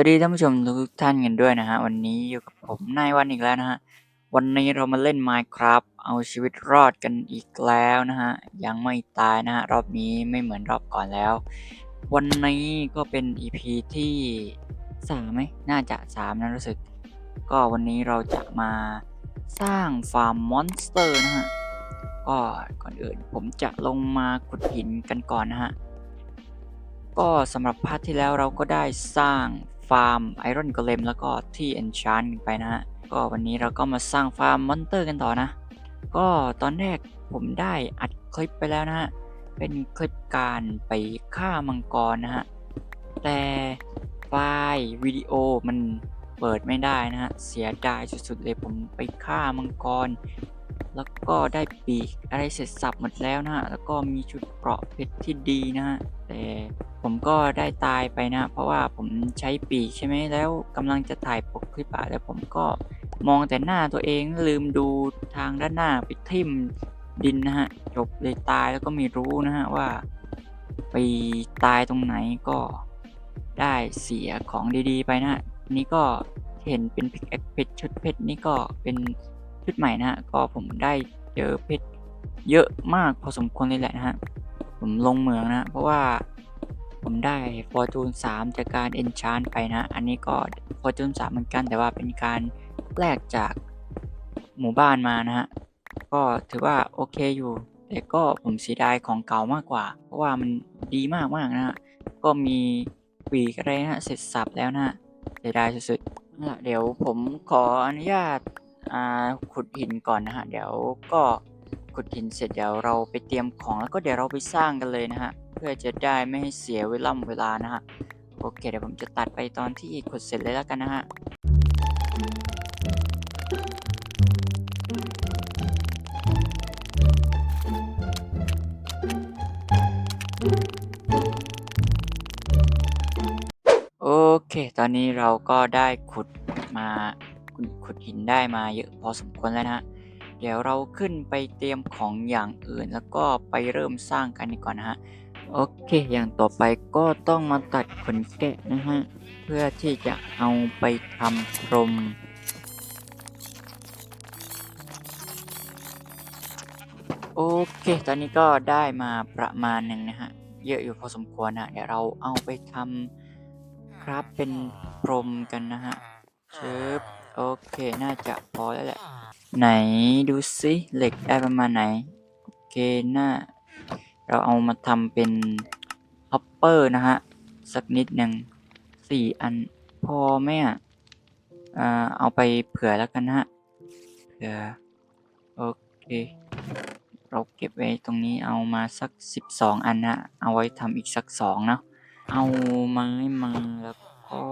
วัสดีท่านผู้ชมทุกท่านกันด้วยนะฮะ วันนี้อยู่กับผมนายวันอีกแล้วนะฮะ วันนี้เรามาเล่น Minecraft เอาชีวิตรอดกันอีกแล้วนะฮะ ยังไม่ตายนะฮะ รอบนี้ไม่เหมือนรอบก่อนแล้ว วันนี้ก็เป็น EP ที่สามไหมน่าจะสามนะรู้สึก ก็วันนี้เราจะมาสร้างฟาร์มมอนสเตอร์นะฮะ ก็ก่อนอื่นผมจะลงมาขุดหินกันก่อนนะฮะ ก็สำหรับพาร์ทที่แล้วเราก็ได้สร้าง ฟาร์มไอรอนก l เลมแล้วก็ที่เอนชานกันไปนะฮะ ก็วันนี้เราก็มาสร้างฟาร์มมอนเตอร์กันต่อนะ ก็ตอนแรกผมได้อัดคลิปไปแล้วนะฮะ เป็นคลิปการไปฆ่ามังกรนะฮะ แต่ไฟล์วิดีโอมันเปิดไม่ได้นะฮะ เสียดายสุดๆเลยผมไปฆ่ามังกร แล้วก็ได้ปีกอะไรเสร็จสับหมดแล้วนะฮะ แล้วก็มีชุดเกราะเพชรที่ดีนะฮะ แต่ผมก็ได้ตายไปนะ เพราะว่าผมใช้ปีกใช่ไหมแล้วกำลังจะถ่ายปกคลิปอะแล้วผมก็มองแต่หน้าตัวเองลืมดูทางด้านหน้าไปทิ่มดินนะฮะ จบเลยตายแล้วก็ไม่รู้นะฮะว่า ไปตายตรงไหนก็ได้เสียของดีๆไปนะฮะ นี่ก็เห็นเป็นพิกแอคเพชรชุดเพชรนี่ก็เป็น ชุดใหม่นะฮะก็ผมได้เจอเพชรเยอะมากพอสมควรเลยแหละนะฮะผมลงเหมืองนะเพราะว่าผมได้ Fortune 3จากการ Enchant ไปนะ อันนี้ก็ Fortune 3เหมือนกัน แต่ว่าเป็นการแลกจากหมู่บ้านมานะฮะก็ถือว่าโอเคอยู่ แต่ก็ผมเสียดายของเก่ามากกว่า เพราะว่ามันดีมากมากนะฮะก็มีปีกอะไรนะฮะเสร็จสับแล้วนะฮะเสียดายสุดๆนั่นแหละเดี๋ยวผมขออนุญาต อ่าขุดหินก่อนนะฮะ เดี๋ยวก็ขุดหินเสร็จเดี๋ยวเราไปเตรียมของแล้วก็เดี๋ยวเราไปสร้างกันเลยนะฮะ เพื่อจะได้ไม่ให้เสียเวลาเวลานะฮะ โอเคเดี๋ยวผมจะตัดไปตอนที่ขุดเสร็จเลยแล้วกันนะฮะโอเค ตอนนี้เราก็ได้ขุด ขุดหินได้มาเยอะพอสมควรแล้วนะฮะเดี๋ยวเราขึ้นไปเตรียมของอย่างอื่นแล้วก็ไปเริ่มสร้างกันดีกว่อนนะฮะโอเค อย่างต่อไปก็ต้องมาตัดขนแกะนะฮะ เพื่อที่จะเอาไปทำพรม โอเค ตอนนี้ก็ได้มาประมาณหนึ่งนะฮะ เยอะอยู่พอสมควรนะ เดี๋ยวเราเอาไปทำครับเป็นพรมกันนะฮะเชิบ โอเค น่าจะพอแล้วแหละ ไหนดูสิเหล็กได้ประมาณไหน โอเคน่าเราเอามาทำเป็นฮอปเปอร์นะฮะ สักนิดหนึ่งสี่อันพอไหมอะเอาไปเผื่อแล้วกันฮะ เผื่อ โอเค เราเก็บไว้ตรงนี้เอามาสักสิบสองอันนะ เอาไว้ทำอีกสักสองเนาะ เอาไม้มาแล้วก็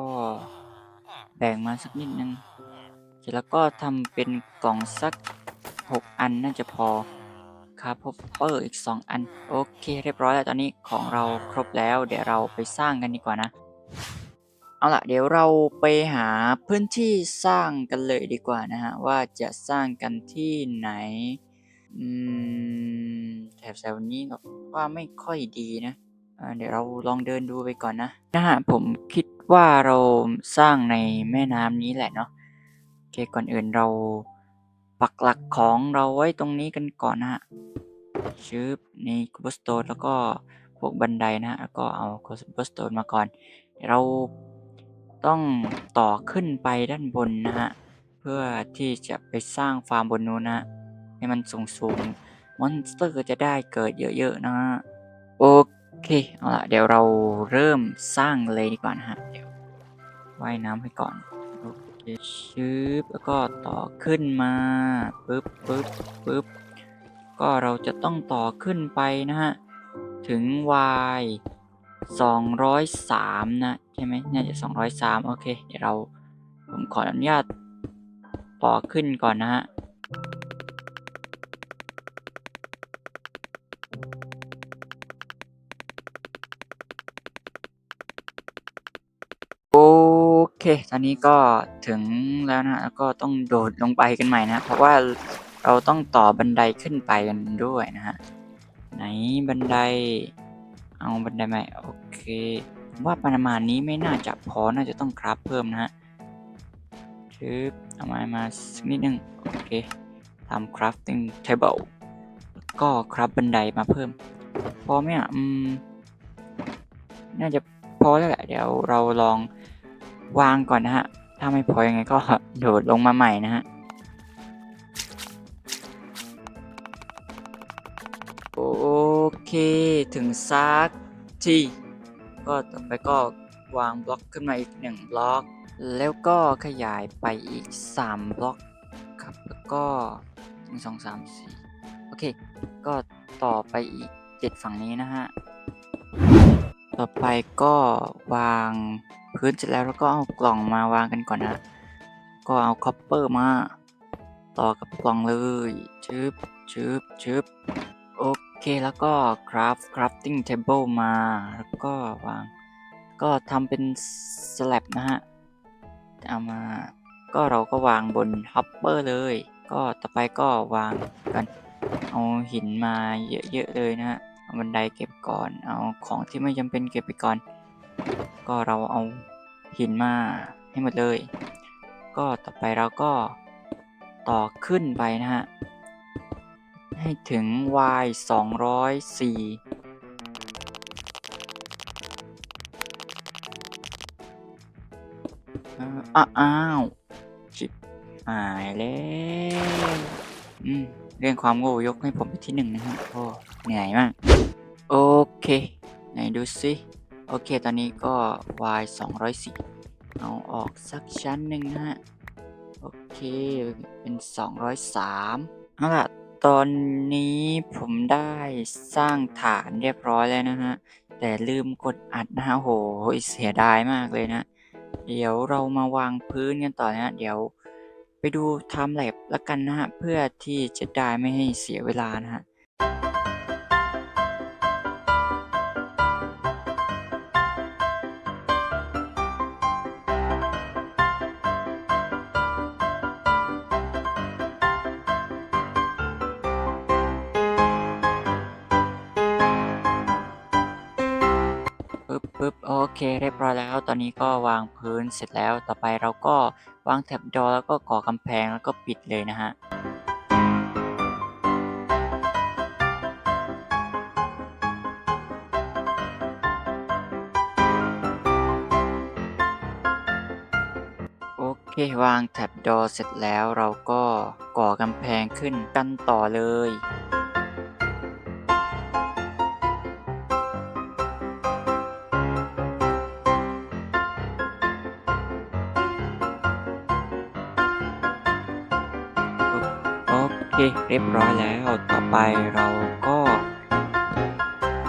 แบ่งมาสักนิดนึง ร็จแล้วก็ทำเป็นกล่องสักหกอันน่าจะพอครับพบเปอร์อีกสองอัน โอเค เรียบร้อยแล้วตอนนี้ของเราครบแล้ว เดี๋ยวเราไปสร้างกันดีกว่านะ เอาล่ะเดี๋ยวเราไปหาพื้นที่สร้างกันเลยดีกว่านะฮะ ว่าจะสร้างกันที่ไหน อืมแถบแถวนี้เราว่าไม่ค่อยดีนะเดี๋ยวเราลองเดินดูไปก่อนนะนะฮะผมคิดว่าเราสร้างในแม่น้ำนี้แหละเนาะ เคก่อนอื่นเราปักหลักของเราไว้ตรงนี้กันก่อนนะฮะชืบนี่คูบสโตนแล้วก็พวกบันไดนะฮะแล้วก็เอาคูบสโตนมาก่อน เราต้องต่อขึ้นไปด้านบนนะฮะ เพื่อที่จะไปสร้างฟาร์มบนนู้นนะให้มันสูงสูงๆมอนสเตอร์จะได้เกิดเยอะๆนะฮะโอเคเอาละเดี๋ยวเราเริ่มสร้างเลยดีกว่านะฮะเดี๋ยวว่ายน้ำให้ก่อน ชืบแล้วก็ต่อขึ้นมาปึ๊บปึ๊บปึ๊บก็เราจะต้องต่อขึ้นไปนะฮะ ถึง y 203 นะ ใช่ไหมน่าจะ 203 โอเค เดี๋ยวเรา ผมขออนุญาตต่อขึ้นก่อนนะฮะ เคตอนนี้ก็ถึงแล้วนะแล้วก็ต้องโดดลงไปกันใหม่นะ เพราะว่าเราต้องต่อบันไดขึ้นไปกันด้วยนะฮะไหนบันได เอาบันไดใหม่โอเค ว่าประมาณนี้ไม่น่าจะพอน่าจะต้องคราฟเพิ่มนะฮะชึบเอาไม้มาสักนิดนึงโอเคทำ crafting table แล้วก็คราฟบันไดมาเพิ่ม พอไหมอะอืมน่าจะพอแล้วแหละ เดี๋ยวเราลอง วางก่อนนะฮะ ถ้าไม่พอยังไงก็โดดลงมาใหม่นะฮะ โอเคถึงซักที่ก็ต่อไปก็วางบล็อกขึ้นมาอีกหนึ่งบล็อก แล้วก็ขยายไปอีก 3 บล็อกครับ แล้วก็หนึ่งสองสามสี่โอเค ก็ต่อไปอีก 7 ฝั่งนี้นะฮะ ต่อไปก็วาง พื้นเสร็จแล้วแล้วก็เอากล่องมาวางกันก่อนนะก็เอาคอปเปอร์มา ต่อกับกล่องเลยชึบชึบชึบโอเคแล้วก็คราฟ crafting table มาแล้วก็วาง ก็ทำเป็นสลับนะฮะเอามาก็เราก็วางบนฮอปเปอร์เลย ก็ต่อไปก็วางกันเอาหินมาเยอะๆเลยนะฮะเอาบันไดเก็บก่อน เอาของที่ไม่จำเป็นเก็บไปก่อน ก็เราเอาหินมาให้หมดเลย ก็ต่อไปเราก็ต่อขึ้นไปนะฮะ ให้ถึง y 204อ้าอ้าวชิบหายแล้วอืมเรื่องความโง่ยกให้ผมไปที่หนึ่งนะฮะโอ้เหนื่อยมาก โอเค ไหนดูสิ โอเค ตอนนี้ก็ y 204เอาออกสักชั้นหนึ่งนะฮะ โอเค เป็น 203เอาล่ะ ตอนนี้ผมได้สร้างฐานเรียบร้อยแล้วนะฮะ แต่ลืมกดอัดนะฮะโหเสียดายมากเลยนะ เดี๋ยวเรามาวางพื้นกันต่อนะฮะเดี๋ยวไปดู time lapse แล้วกันนะฮะ เพื่อที่จะได้ไม่ให้เสียเวลานะฮะ ปึ๊บโอเคเรียบร้อยแล้ว ตอนนี้ก็วางพื้นเสร็จแล้วต่อไปเราก็วางแท็บดอแล้วก็ก่อกำแพงแล้วก็ปิดเลยนะฮะโอเควางแท็บดอเสร็จแล้วเราก็ก่อกำแพงขึ้นกันต่อเลย เคเรียบร้อยแล้วต่อไปเราก็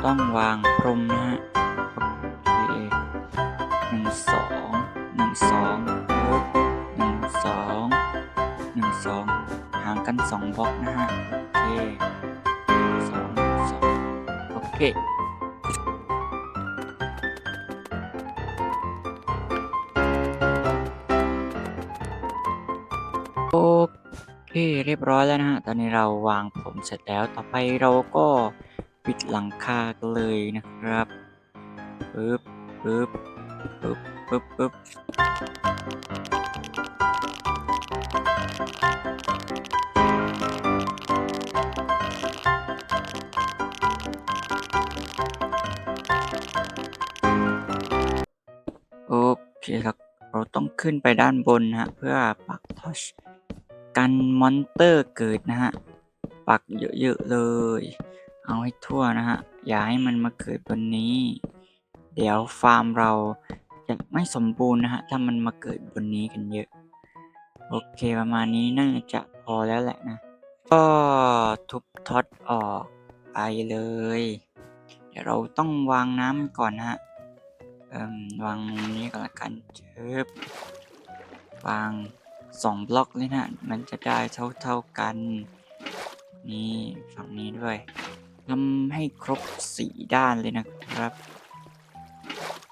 ต้องวางพรมนะฮะโอเคหนึ่งสองหนึ่งสองปึ๊บหนึ่งสองหนึ่งสองห่างกันสองบล็อกนะฮะโอเคสองสองโอเค เคเรียบร้อยแล้วนะฮะ ตอนนี้เราวางผมเสร็จแล้ว ต่อไปเราก็ปิดหลังคากันเลยนะครับปึ๊บปึ๊บปึ๊บปึ๊บปึ๊บโอเคครับ เราต้องขึ้นไปด้านบนนะฮะ เพื่อปักทอช กันมอนเตอร์เกิดนะฮะ ปักเยอะๆเลย เอาให้ทั่วนะฮะ อย่าให้มันมาเกิดบนนี้ เดี๋ยวฟาร์มเราจะไม่สมบูรณ์นะฮะ ถ้ามันมาเกิดบนนี้กันเยอะ โอเคประมาณนี้น่าจะพอแล้วแหละนะ ก็ทุบท็อตออกไปเลย เดี๋ยวเราต้องวางน้ำก่อนนะฮะวางมุมนี้ก่อนละกันเชิบวาง สองบล็อกเลยนะ มันจะได้เท่าๆกัน นี่ฝั่งนี้ด้วยทำให้ครบสี่ด้านเลยนะครับ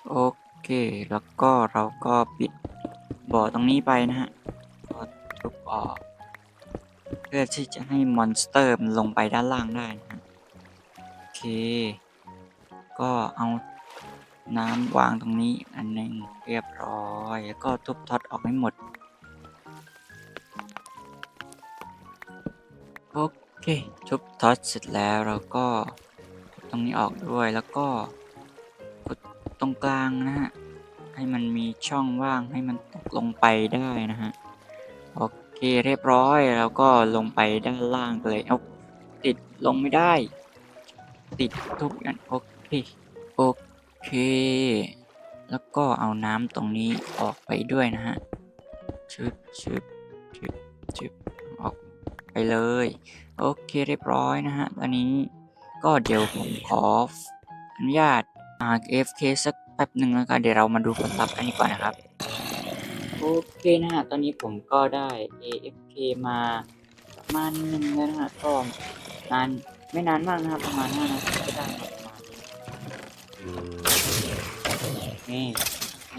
โอเค แล้วก็เราก็ปิดบ่อตรงนี้ไปนะฮะก็ทุบออก เพื่อที่จะให้มอนสเตอร์มันลงไปด้านล่างได้นะ โอเค ก็เอาน้ำวางตรงนี้อันหนึ่งเรียบร้อย แล้วก็ทุบท็อตออกให้หมด โอเคทุบทอตเสร็จแล้วเราก็ตรงนี้ออกด้วยแล้วก็กดตรงกลางนะฮะให้มันมีช่องว่างให้มันตกลงไปได้นะฮะโอเคเรียบร้อยแล้วก็ลงไปด้านล่างเลยเอาติดลงไม่ได้ ติดทุกอย่างโอเคโอเค แล้วก็เอาน้ำตรงนี้ออกไปด้วยนะฮะชึบชึบชึบชึบ ไปเลย โอเคเรียบร้อยนะฮะ ตอนนี้ก็เดี๋ยวผมขออนุญาตอ่า AFK สักแป๊บหนึ่งแล้วกันเดี๋ยวเรามาดูผลลัพธ์กันดีกว่านนะครับ โอเคนะฮะ ตอนนี้ผมก็ได้ AFK มาประมาณหนึ่งแล้วนะฮะก็นานไม่นานมากนะครับ ประมาณ5นาทีก็ได้ประมาณนี้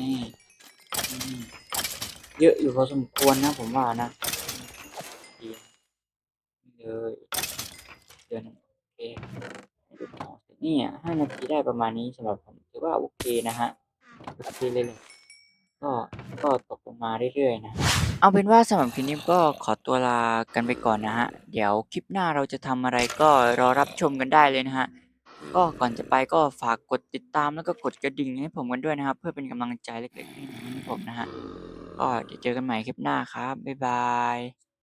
นี่นี่เยอะอยู่พอสมควรนะผมว่านะดีเลยเดือนโอเคดู ต่อนี่อะห้านาทีได้ประมาณนี้สำหรับผมถือว่าโอเคนะฮะโอเคเลยเลยก็ก็ตกลงมาเรื่อยๆนะเอาเป็นว่าสำหรับคลิปนี้ก็ขอตัวลากันไปก่อนนะฮะ เดี๋ยวคลิปหน้าเราจะทำอะไรก็รอรับชมกันได้เลยนะฮะ ก็ก่อนจะไปก็ฝากกดติดตามแล้วก็กดกระดิ่งให้ผมกันด้วยนะครับ เพื่อเป็นกำลังใจเล็กๆให้ผมนะฮะ ก็เดี๋ยวเจอกันใหม่คลิปหน้าครับ บ๊ายบาย